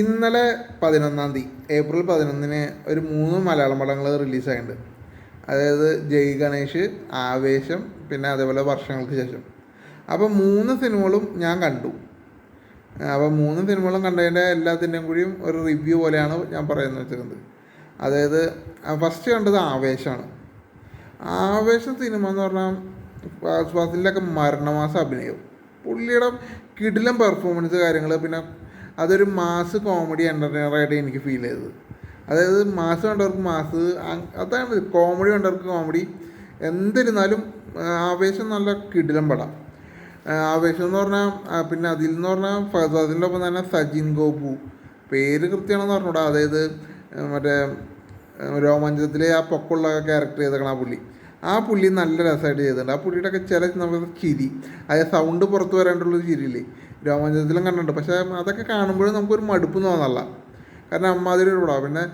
ഇന്നലെ പതിനൊന്നാം തീയതി ഏപ്രിൽ പതിനൊന്നിന് ഒരു മൂന്ന് മലയാളം പടങ്ങൾ റിലീസായിട്ടുണ്ട്. അതായത് ജയ് ഗണേഷ് ആവേശം പിന്നെ അതേപോലെ വർഷങ്ങൾക്ക് ശേഷം. അപ്പോൾ മൂന്ന് സിനിമകളും ഞാൻ കണ്ടു. അപ്പോൾ മൂന്ന് സിനിമകളും കണ്ടതിന്റെ എല്ലാത്തിന്റെയും കൂടിയും ഒരു റിവ്യൂ പോലെയാണ് ഞാൻ പറയുന്നത് വെച്ചിരുന്നത് അതായത് ഫസ്റ്റ് കണ്ടത് ആവേശമാണ്. ആവേശ സിനിമ എന്ന് പറഞ്ഞാൽ ഫാസിലൊക്കെ മരണമാസ അഭിനയം. പുള്ളിയുടെ കിടിലം പെർഫോമൻസ് കാര്യങ്ങൾ പിന്നെ അതൊരു മാസ് കോമഡി എന്റർടൈനറായിട്ട് എനിക്ക് ഫീൽ ചെയ്തത്. അതായത് മാസ് കണ്ടവർക്ക് മാസ് അതാണ് കോമഡി കണ്ടവർക്ക് കോമഡി എന്തിരുന്നാലും ആവേശം നല്ല കിടിലം പടം. ആവേശം എന്ന് പറഞ്ഞാൽ പിന്നെ അതിൽ എന്ന് പറഞ്ഞാൽ ഫസാദിന്റെ ഒപ്പം തന്നെ സജിൻ ഗോപു. പേര് കൃത്യമാണെന്ന് പറഞ്ഞൂടാ. അതായത് മറ്റേ രോമാഞ്ചത്തിലെ ആ പൊക്കമുള്ള ക്യാരക്ടർ ചെയ്തേക്കണം ആ പുള്ളി. ആ പുള്ളി നല്ല രസമായിട്ട് ചെയ്തിട്ടുണ്ട്. ആ പുള്ളിയുടെ ഒക്കെ ചില നമുക്ക് ചിരി. അതായത് സൗണ്ട് പുറത്ത് വരാണ്ടുള്ളൊരു ചിരിയില്ലേ? രോമാഞ്ചത്തിലും കണ്ടിട്ടുണ്ട്. പക്ഷേ അതൊക്കെ കാണുമ്പോഴും നമുക്കൊരു മടുപ്പ് തോന്നല്ല. കാരണം അമ്മാതിരി ഒരു പടമാണ് പിന്നെ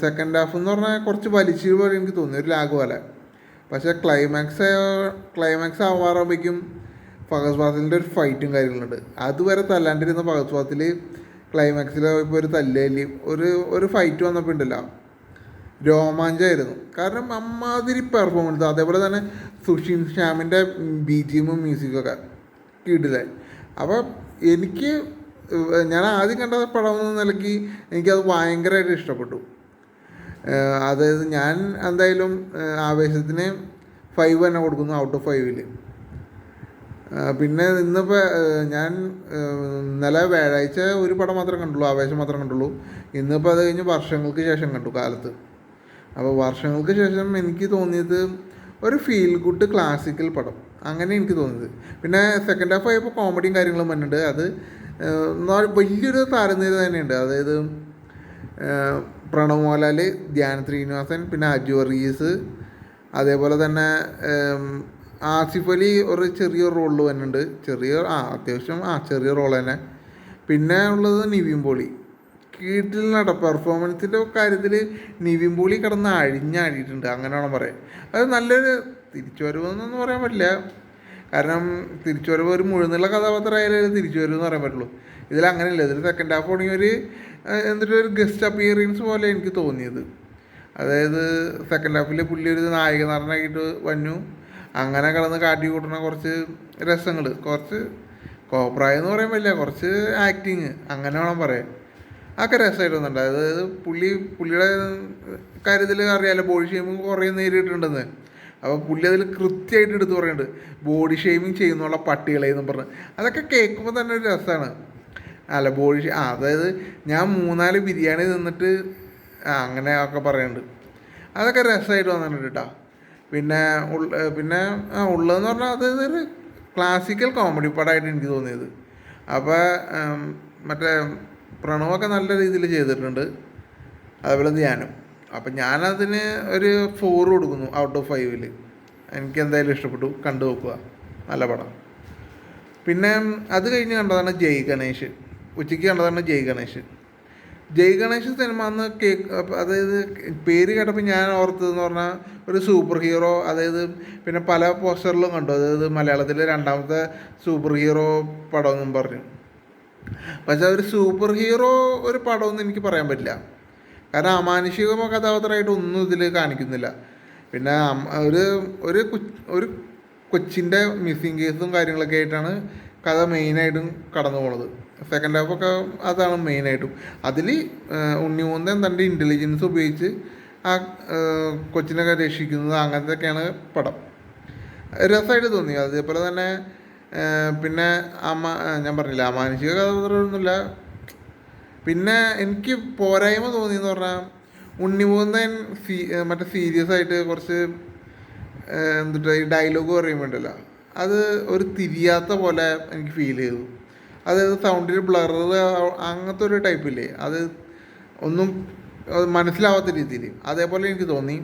സെക്കൻഡ് ഹാഫ് എന്ന് പറഞ്ഞാൽ കുറച്ച് വലിച്ചു പോലെ എനിക്ക് തോന്നി ഒരു ലാഗ് പോലെ. പക്ഷേ ക്ലൈമാക്സ് ക്ലൈമാക്സ് ആവാറാകുമ്പോഴേക്കും ഫഹദ് ഫാസിലിന്റെ ഒരു ഫൈറ്റും കാര്യങ്ങളുണ്ട്. അതുവരെ തല്ലാണ്ടിരുന്ന ഫഹദ് ഫാസിൽ ക്ലൈമാക്സിൽ ഇപ്പോൾ ഒരു തല്ലേലി ഒരു ഒരു ഫൈറ്റ് വന്നപ്പോൾ ഉണ്ടല്ലോ. രോമാഞ്ചമായിരുന്നു കാരണം അമ്മാതിരി പെർഫോമൻസ് അതേപോലെ തന്നെ സുഷിൻ ശ്യാമിന്റെ ബി ജിയും മ്യൂസിക്കൊക്കെ കിടിലെ അപ്പോൾ എനിക്ക് ഞാൻ ആദ്യം കണ്ട പടം എന്ന നിലയ്ക്ക് എനിക്കത് ഭയങ്കരമായിട്ട് ഇഷ്ടപ്പെട്ടു. അതായത് ഞാൻ എന്തായാലും ആവേശത്തിന് ഫൈവ് തന്നെ കൊടുക്കുന്നു ഔട്ട് ഓഫ് ഫൈവിൽ പിന്നെ ഇന്നിപ്പോൾ ഞാൻ ഇന്നലെ വ്യാഴാഴ്ച ഒരു പടം മാത്രമേ കണ്ടുള്ളൂ ആവേശം മാത്രമേ കണ്ടുള്ളൂ. ഇന്നിപ്പോൾ അത് കഴിഞ്ഞ് വർഷങ്ങൾക്ക് ശേഷം കണ്ടു കാലത്ത്. അപ്പോൾ വർഷങ്ങൾക്ക് ശേഷം എനിക്ക് തോന്നിയത് ഒരു ഫീൽ ഗുഡ് ക്ലാസിക്കൽ പടം. അങ്ങനെ എനിക്ക് തോന്നിയത് പിന്നെ സെക്കൻഡ് ഹാഫ് ആയപ്പോൾ കോമഡിയും കാര്യങ്ങളും വന്നിട്ടുണ്ട് അത് വലിയൊരു താരനിര തന്നെയുണ്ട്. അതായത് പ്രണവ് മോഹൻലാൽ ധ്യാൻ ശ്രീനിവാസൻ പിന്നെ അജു വർഗീസ്. അതേപോലെ തന്നെ ആസിഫ് അലി ഒരു ചെറിയ റോളിൽ വന്നിട്ടുണ്ട്. ചെറിയ ആ അത്യാവശ്യം ആ ചെറിയ റോൾ തന്നെ. പിന്നെ ഉള്ളത് നിവിൻ പോളി. കീട്ടിൽ നട പെർഫോമൻസിന്റെ കാര്യത്തിൽ നിവിൻ പോളി കിടന്ന് അഴിഞ്ഞാടിയിട്ടുണ്ട്. അങ്ങനെയാണ് പറയാം. അത് നല്ലൊരു തിരിച്ചുവരവെന്നൊന്നും പറയാൻ പറ്റില്ല. കാരണം തിരിച്ചുവരവ് ഒരു മുഴുന്നുള്ള കഥാപാത്രമായാലും തിരിച്ചുവരവ് എന്ന് പറയാൻ പറ്റുള്ളൂ. ഇതിൽ അങ്ങനെയല്ല. ഇതിൽ സെക്കൻഡ് ഹാഫ് ആണെങ്കിൽ ഒരു എന്നിട്ട് ഒരു ഗസ്റ്റ് അപ്പിയറൻസ് പോലെ എനിക്ക് തോന്നിയത്. അതായത് സെക്കൻഡ് ഹാഫിൽ പുള്ളി ഒരു നായിക നടനായിട്ട് വന്നു. അങ്ങനെ കിടന്ന് കാട്ടി കൂട്ടുന്ന കുറച്ച് രസങ്ങൾ കുറച്ച് കോപ്രായം എന്ന് പറയാൻ പറ്റില്ല. കുറച്ച് ആക്ടിങ് അങ്ങനെ വേണം പറയാൻ. അതൊക്കെ രസമായിട്ടൊന്നുണ്ട് അതായത് പുള്ളി പുള്ളിയുടെ കാര്യത്തിൽ അറിയാമല്ലോ ബോഡി ചെയ്യുമ്പോൾ കുറേ നേരിട്ടുണ്ടെന്ന് അപ്പോൾ പുള്ളി അതിൽ കൃത്യമായിട്ട് എടുത്ത് പറയുന്നുണ്ട് ബോഡി ഷേവിങ് ചെയ്യുന്നുള്ള പട്ടികളെ എന്നും പറഞ്ഞ്. അതൊക്കെ കേൾക്കുമ്പോൾ തന്നെ ഒരു രസമാണ് അല്ല ബോഡി ഷേ ആ അതായത് ഞാൻ മൂന്നാൽ ബിരിയാണി തിന്നിട്ട് അങ്ങനെ ഒക്കെ പറയുന്നുണ്ട് അതൊക്കെ രസമായിട്ട് വന്നിട്ടുണ്ട് കേട്ടോ പിന്നെ പിന്നെ ആ ഉള്ളതെന്ന് പറഞ്ഞാൽ അത് ഒരു ക്ലാസിക്കൽ കോമഡി പടമായിട്ട് എനിക്ക് തോന്നിയത്. അപ്പോൾ മറ്റേ പ്രണവൊക്കെ നല്ല രീതിയിൽ ചെയ്തിട്ടുണ്ട്. അതുപോലെ ധ്യാനം അപ്പം ഞാനതിന് ഒരു ഫോർ കൊടുക്കുന്നു ഔട്ട് ഓഫ് ഫൈവിൽ എനിക്ക് എന്തായാലും ഇഷ്ടപ്പെട്ടു. കണ്ടു നോക്കുക. നല്ല പടം. പിന്നെ അത് കഴിഞ്ഞ് കണ്ടതാണ് ജയ് ഗണേഷ് ഉച്ചയ്ക്ക് കണ്ടതാണ് ജയ് ഗണേഷ് ജയ് ഗണേഷ് സിനിമ അന്ന് കേക്ക് അതായത് പേര് കേട്ടപ്പോൾ ഞാൻ ഓർത്തതെന്ന് പറഞ്ഞാൽ ഒരു സൂപ്പർ ഹീറോ അതായത് പിന്നെ പല പോസ്റ്ററിലും കണ്ടു. അതായത് മലയാളത്തിലെ രണ്ടാമത്തെ സൂപ്പർ ഹീറോ പടമെന്നും പറഞ്ഞു. പക്ഷെ ഒരു സൂപ്പർ ഹീറോ ഒരു പടമൊന്നും എനിക്ക് പറയാൻ പറ്റില്ല. കാരണം അമാനുഷികമോ കഥാപാത്രമായിട്ട് ഒന്നും ഇതിൽ കാണിക്കുന്നില്ല. പിന്നെ ഒരു ഒരു ഒരു കൊച്ചിന്റെ മിസ്സിങ് കേസും കാര്യങ്ങളൊക്കെ ആയിട്ടാണ് കഥ മെയിനായിട്ടും കടന്നു പോണത്. സെക്കൻഡ് ഹാഫ് ഒക്കെ അതാണ് മെയിനായിട്ടും അതിൽ ഉണ്ണിമൂന്തൻ തന്റെ ഇന്റലിജൻസ് ഉപയോഗിച്ച് ആ കൊച്ചിനൊക്കെ രക്ഷിക്കുന്നത് അങ്ങനത്തെയൊക്കെയാണ് പടം. രസമായിട്ട് തോന്നി. അതേപോലെ തന്നെ പിന്നെ അമ്മ ഞാൻ പറഞ്ഞില്ല അമാനുഷിക കഥാപാത്രമൊന്നുമില്ല പിന്നെ എനിക്ക് പോരായ്മ തോന്നിയെന്ന് പറഞ്ഞാൽ ഉണ്ണിമൂന്തൻ സീ മറ്റേ സീരിയസ് ആയിട്ട് കുറച്ച് എന്തിട്ട് ഈ ഡയലോഗ് പറയുമ്പോണ്ടല്ലോ അത് ഒരു തിരിയാത്ത പോലെ എനിക്ക് ഫീൽ ചെയ്തു. അതായത് സൗണ്ടിൽ ബ്ലർ അങ്ങനത്തെ ഒരു ടൈപ്പില്ലേ അത് ഒന്നും മനസ്സിലാവാത്ത രീതിയിൽ. അതേപോലെ എനിക്ക് തോന്നി.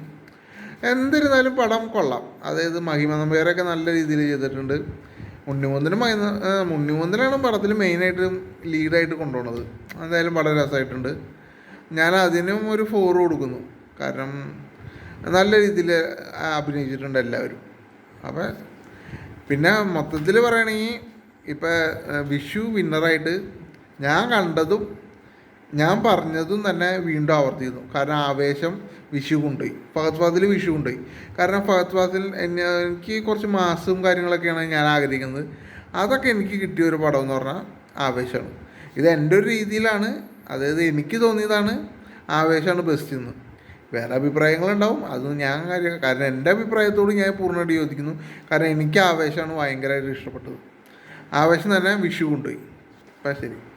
എന്നിരുന്നാലും പടം കൊള്ളാം. അതായത് മഹിമ നമ്പേരൊക്കെ നല്ല രീതിയിൽ ചെയ്തിട്ടുണ്ട്. ഉണ്ണിമൂന്നിനും മഹിമ ഉണ്ണിമുന്തനാണ് പടത്തിൽ മെയിനായിട്ട് ലീഡായിട്ട് കൊണ്ടുപോകുന്നത് എന്തായാലും വളരെ രസമായിട്ടുണ്ട്. ഞാൻ അതിനും ഒരു ഫോർ കൊടുക്കുന്നു. കാരണം നല്ല രീതിയിൽ അഭിനയിച്ചിട്ടുണ്ട് എല്ലാവരും. അപ്പം പിന്നെ മൊത്തത്തിൽ പറയുകയാണെങ്കിൽ ഇപ്പം വിഷു വിന്നറായിട്ട് ഞാൻ കണ്ടതും ഞാൻ പറഞ്ഞതും തന്നെ വീണ്ടും ആവർത്തിക്കുന്നു. കാരണം ആവേശം വിഷു കൊണ്ടുപോയി. ഫഹദ് ഫാസിൽ വിഷു കൊണ്ടുപോയി. കാരണം ഫഹദ് ഫാസിൽ എനിക്ക് കുറച്ച് മാസവും കാര്യങ്ങളൊക്കെയാണ് ഞാൻ ആഗ്രഹിക്കുന്നത്. അതൊക്കെ എനിക്ക് കിട്ടിയ ഒരു പടം എന്ന് പറഞ്ഞാൽ ആവേശമാണ്. ഇത് എന്റെ ഒരു രീതിയിലാണ്. അതായത് എനിക്ക് തോന്നിയതാണ് ആവേശമാണ് ബെസ്റ്റ് എന്ന് വേറെ അഭിപ്രായങ്ങളുണ്ടാവും. അതൊന്നും ഞാൻ കാര്യം കാരണം എന്റെ അഭിപ്രായത്തോട് ഞാൻ പൂർണമായിട്ട് യോജിക്കുന്നു. കാരണം എനിക്ക് ആവേശമാണ് ഭയങ്കരമായിട്ട് ഇഷ്ടപ്പെട്ടത്. ആവേശം തന്നെ വിഷു കൊണ്ടുപോയി. അപ്പം ശരി.